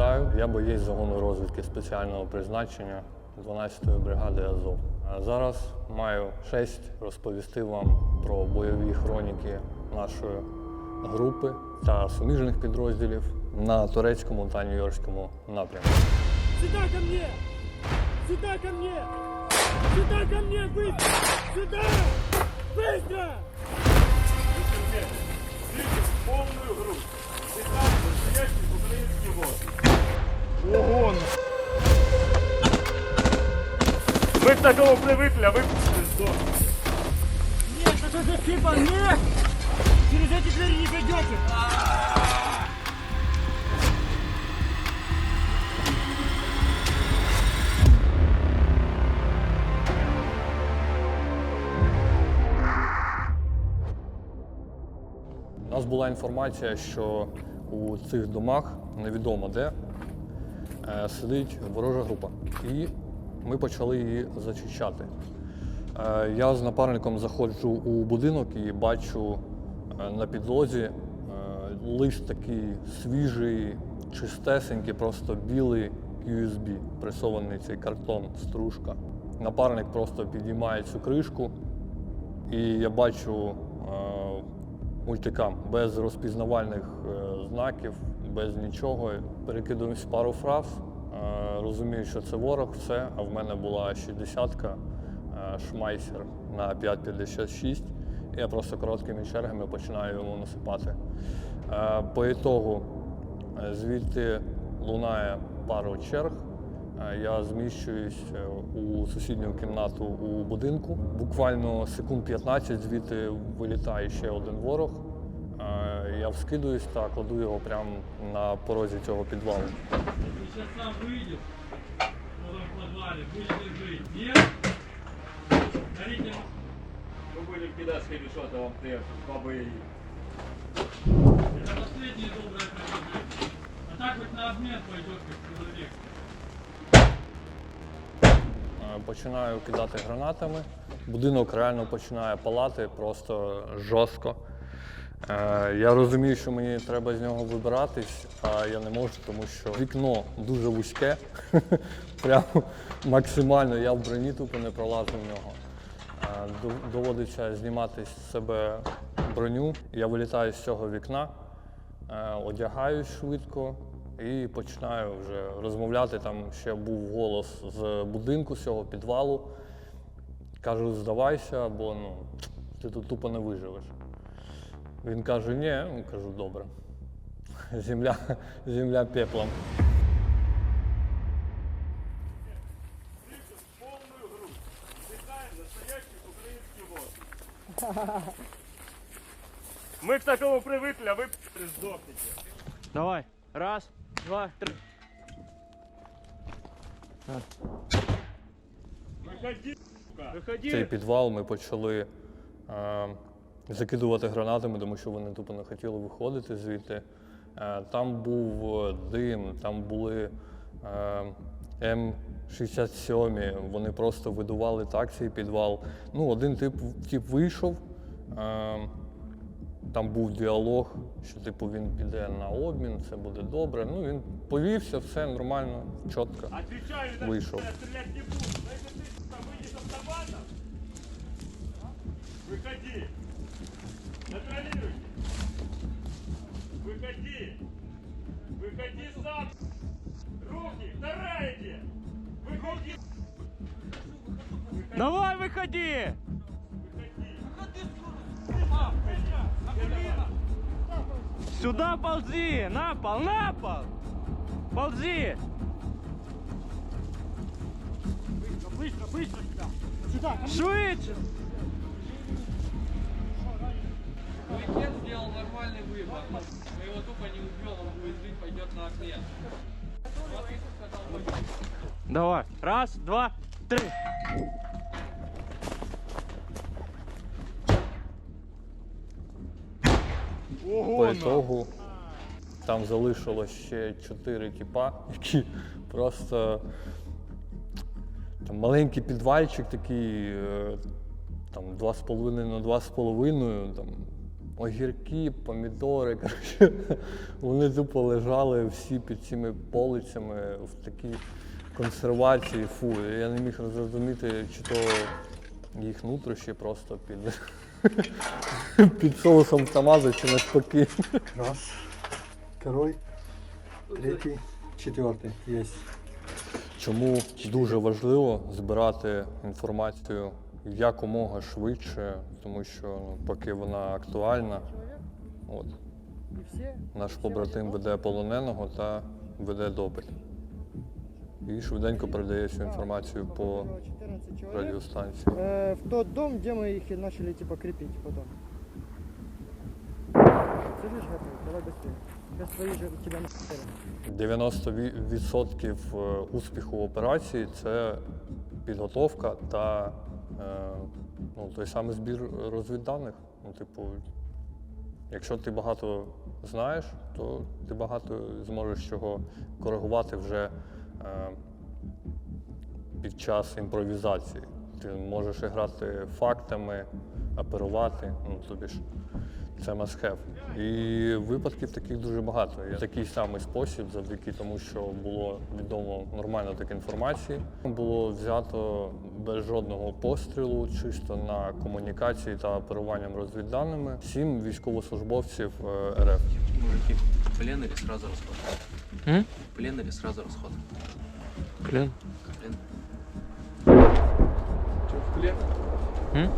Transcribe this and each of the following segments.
Вітаю, я боєць загону розвідки спеціального призначення 12-ї бригади Азов. А зараз маю честь розповісти вам про бойові хроніки нашої групи та суміжних підрозділів на турецькому та нью-йоркському напрямку. Сюда ко мне! Сюда ко мне! Сюда ко мне! Быстро! Сюда! Быстро! повную Ви к такому привикли, а ви здох. Нет, это же типа нет! Через эти двери не пройдете! У нас була інформація, що у цих домах невідомо де е, сидить ворожа група. І ми почали її зачищати. Е, Я з напарником заходжу у будинок і бачу е, на підлозі е, лист такий свіжий, чистесенький, просто білий USB, пресований цей картон, стружка. Напарник просто підіймає цю кришку, і я бачу мультикам без розпізнавальних знаків, без нічого. Перекидуюсь пару фраз, розумію, що це ворог, все. А в мене була 60-ка е, шмайсер на 5,56. І я просто короткими чергами починаю йому насипати. Е, По ітогу е, звідти лунає пару черг. Я зміщуюсь у сусідню кімнату у будинку. Буквально секунд 15 звідти вилітає ще один ворог. Я вскидуюсь та кладу його прямо на порозі цього підвалу Ты сейчас сам выйдешь, в этом подвале, будете жить. Нет? Горите Ми будемо кидати скріншоти вам те баби і Это последнее доброе предложение. А так хоть на обмен пойдет, как человек. Е, Починаю кидати гранатами. Будинок реально починає палати просто жорстко. Е, Я розумію, що мені треба з нього вибиратись, а я не можу, тому що вікно дуже вузьке. Прямо максимально я в броні тупо не пролазу в нього. Е, Доводиться знімати з себе броню. Я вилітаю з цього вікна, е, одягаюсь швидко і починаю вже розмовляти. Там ще був голос з будинку, з цього підвалу. Кажу, здавайся, бо ну, ти тут тупо не виживеш. Він каже, ні, ну, кажу, добре. Земля, земля пеплом. Ми к такому привикли, а ви здохнете. Давай. Раз, два, три. Виходи, сука. Цей підвал ми почали е, закидувати гранатами, тому що вони тупо не хотіли виходити звідти. Е, там був е, дим, там були е, М67, вони просто видували так цей підвал. Ну, один тип, тип вийшов. Е, там був діалог, що типу він піде на обмін, це буде добре. Ну він повівся, все нормально, чітко. Отвечаю, на Вийшов. я стрелять не буду. Но если ты сука, выйдешь с автомата, выходи. Контролируйте. Выходи. Выходи сам. Руки, вторая иди. Выходи. Давай, выходи! Сюда ползи! На пол, на пол! Ползи! Быстро, быстро сюда! Сюда! Швидше! Уикенд сделал нормальный выбор. Мы его тупо не убьем, он будет жить, пойдет на окне. Вот и сказал, «Ой, Давай! Раз, два, три! По ітогу там залишилось ще чотири тіпа, які просто там маленький підвальчик такий, е, там 2,5 на 2,5, там огірки, помідори. Коротше, вони тупо лежали всі під цими полицями в такій консервації. Фу, я не міг зрозуміти, чи то їх нутрощі просто під, під соусом томату чи навпаки. Раз, второй, третий, четвертый. Есть. Чому дуже важливо збирати інформацію якомога швидше, тому що ну, поки вона актуальна, от, И все? наш побратим веде полоненого та веде допит. І швиденько передає цю інформацію по 14 человек. радіостанції. Э, в тот дом, где мы их и начали типа крепить потом. Сидишь готов? Давай быстрее. Сейчас твои же тебя на 90% е, успіху операції це підготовка та е, ну, той самий збір розвідданих. Ну, типу, якщо ти багато знаєш, то ти багато зможеш чого коригувати вже е, під час імпровізації. Ти можеш грати фактами, оперувати, ну тобі ж це must have. І випадків таких дуже багато. І такий самий спосіб, завдяки тому, що було відомо нормально так інформації, було взято без жодного пострілу, чисто на комунікації та оперуванням розвідданими сім військовослужбовців е, РФ. Мужики, плен или сразу расход? М? Плен или сразу расход? Плен. Плен. М?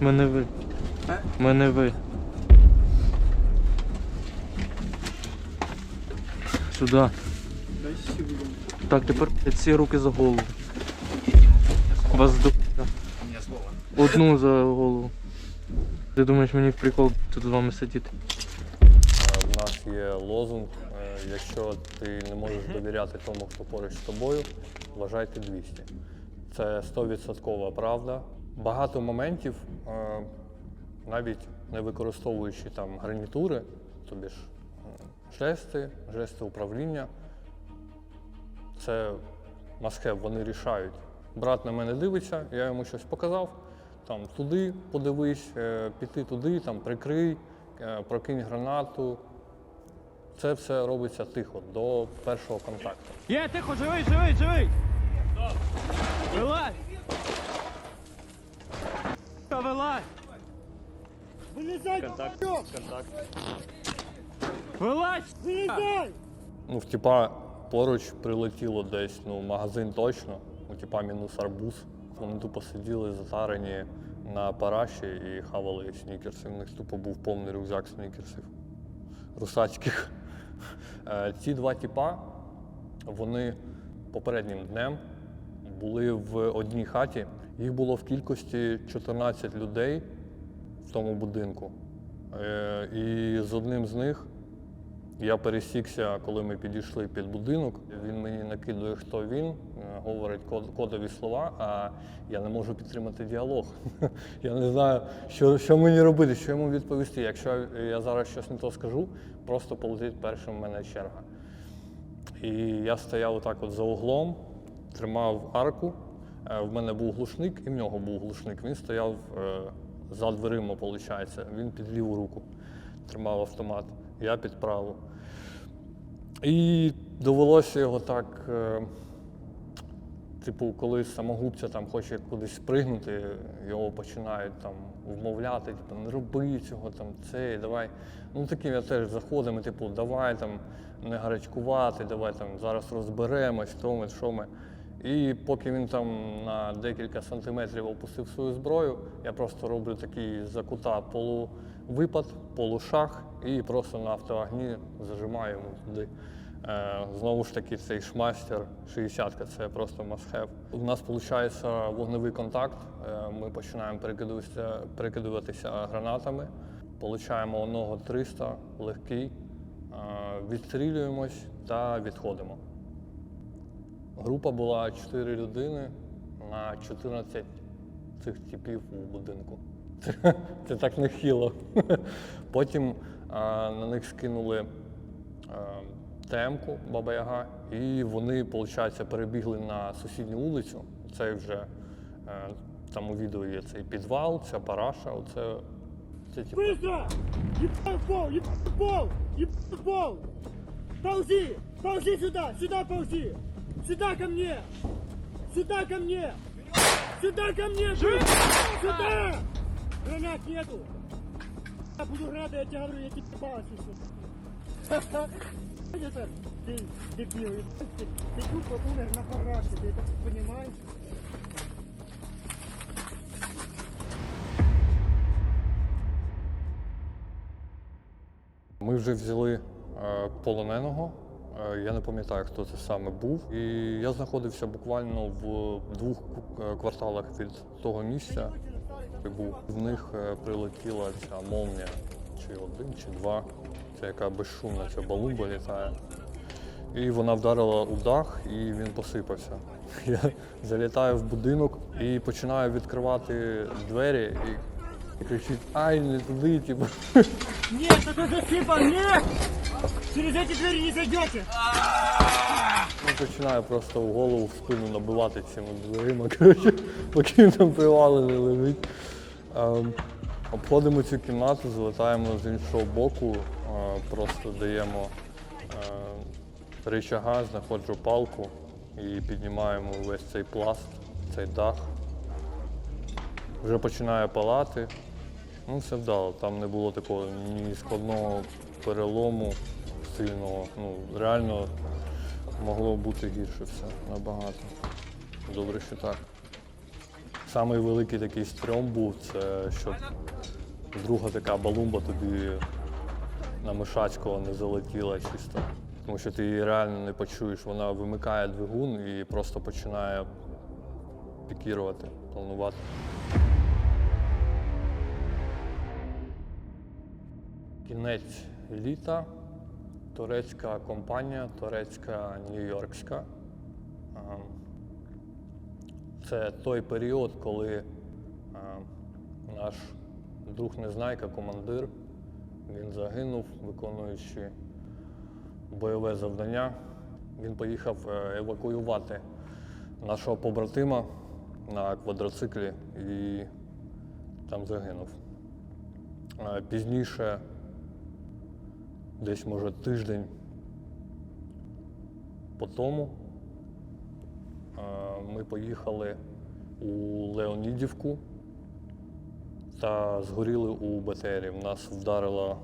Мене ви. Мене ви. Сюди. Так, тепер ці руки за голову. Вас. У. Одну за голову. Ти думаєш, мені в прикол тут з вами сидіти? В нас є лозунг: е, якщо ти не можеш довіряти тому, хто поруч з тобою, вважайте 200. Це 100% правда. Багато моментів, е, навіть не використовуючи там гарнітури, тобі ж жести, жести управління, це масхев, вони рішають. Брат на мене дивиться, я йому щось показав, там туди подивись, е, піти туди, там прикрий, е, прокинь гранату. Це все робиться тихо, до першого контакту. Є, тихо, живий, живий, живий! Вилазь! Вилазь! Вилізай! Контакт, контакт. Вилазь! Вилізай! Ну, типа поруч прилетіло десь ну, магазин точно, у типа мінус арбуз. Вони тупо сиділи затарені на параші і хавали снікерси. У них тупо був повний рюкзак снікерсів русацьких. Е, Ці два типа, вони попереднім днем були в одній хаті. Їх було в кількості 14 людей в тому будинку. Е, І з одним з них я пересікся, коли ми підійшли під будинок. Він мені накидує, хто він, е, говорить код- кодові слова, а я не можу підтримати діалог. Я не знаю, що, що мені робити, що йому відповісти. Якщо я зараз щось не то скажу, просто полетить першим в мене черга. І я стояв отак от за углом, тримав арку. Е, В мене був глушник, і в нього був глушник. Він стояв е, за дверима, виходить. Він під ліву руку тримав автомат, я під праву. І довелося його так. е, Типу, коли самогубця там хоче кудись спригнути, його починають там вмовляти, типу, не роби цього, там це, давай. Ну таким я теж заходимо, типу, давай там не гарячкувати, давай там зараз розберемось, то ми, що ми. І поки він там на декілька сантиметрів опустив свою зброю, я просто роблю такий за кута полувипад, полушах і просто на автоагні зажимаю йому туди. Е, Знову ж таки, цей шмастер 60 це просто have. У нас виходить вогневий контакт. Е, Ми починаємо перекидуватися, перекидуватися гранатами. Получаємо одного 300 легкий, е, відстрілюємось та відходимо. Група була 4 людини на 14 цих типів у будинку. Це, так нехило. Потім а, на них скинули а, темку Баба Яга, і вони, виходить, перебігли на сусідню вулицю. Це вже е, там у відео є цей підвал, ця параша, оце Це типу. Ебал в пол! Ползи! Ползи сюда! Сюда ползи! Сюда ко мне! Сюда ко мне! Сюда ко мне! Сюда! Гранат нету! Я буду рада, я тебе говорю, я тебе палец несу. Это ты дебил, ебать, ты, ты тупо умер на параше, ты это понимаешь? Ми вже взяли е, полоненого. Е, Я не пам'ятаю, хто це саме був. І я знаходився буквально в двох ку- е, кварталах від того місця. де Був. В них е, прилетіла ця молнія, чи один, чи два. Це яка безшумна ця балуба літає. І вона вдарила у дах, і він посипався. Я залітаю в будинок і починаю відкривати двері і, і кричить, ай, не туди, типу. Нет, это засыпал, нет! Через эти двери не зайдете! Починаю просто в голову в спину набивати цими дверима, коротше, поки там привалений лежить. Ем, обходимо цю кімнату, залетаємо з іншого боку, е, просто даємо е, рычага, знаходжу палку і піднімаємо весь цей пласт, цей дах. Вже починає палати. Ну, все вдало. Там не було такого ні складного перелому сильного. Ну, реально могло бути гірше все набагато. Добре, що так. Самий великий такий стрьом був, це щоб друга така балумба тобі на Мишацького не залетіла чисто. Тому що ти її реально не почуєш. Вона вимикає двигун і просто починає пікірувати, планувати. Кінець літа. Турецька компанія, турецька нью-йоркська. Це той період, коли наш друг Незнайка, командир, він загинув, виконуючи бойове завдання. Він поїхав е, евакуювати нашого побратима на квадроциклі і там загинув. Е, Пізніше десь може тиждень по тому е, ми поїхали у Леонідівку та згоріли у БТРі. В нас вдарила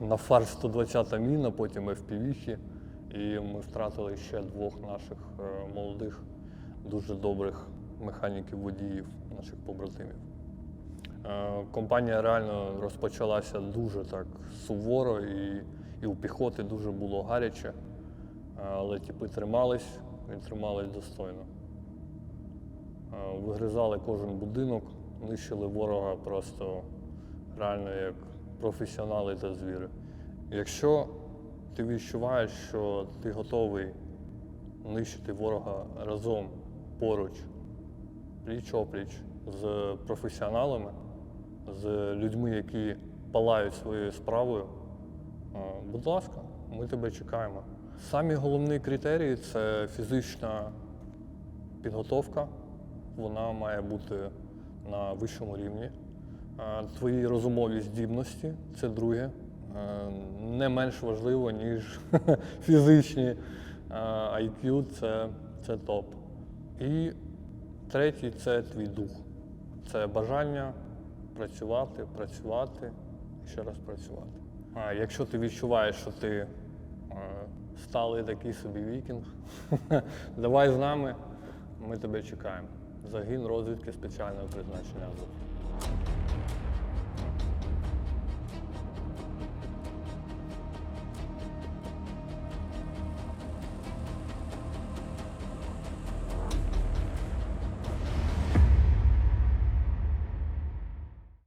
на фарш 120 міна, потім FPV, і ми втратили ще двох наших е, молодих, дуже добрих механіків-водіїв, наших побратимів. Е, Компанія реально розпочалася дуже так суворо, і, і у піхоти дуже було гаряче, Е, але типи тримались і тримались достойно. Е, Вигризали кожен будинок, нищили ворога просто реально як професіонали та звіри. Якщо ти відчуваєш, що ти готовий нищити ворога разом поруч, пліч-опліч з професіоналами, з людьми, які палають своєю справою, е, будь ласка, ми тебе чекаємо. Самі головні критерії це фізична підготовка, вона має бути на вищому рівні. Е, Твої розумові здібності це друге. Е, Не менш важливо, ніж фізичні IQ це, це топ. І третій це твій дух. Це бажання працювати, працювати і ще раз працювати. А якщо ти відчуваєш, що ти е, сталий такий собі вікінг, давай з нами, ми тебе чекаємо. Загін розвідки спеціального призначення.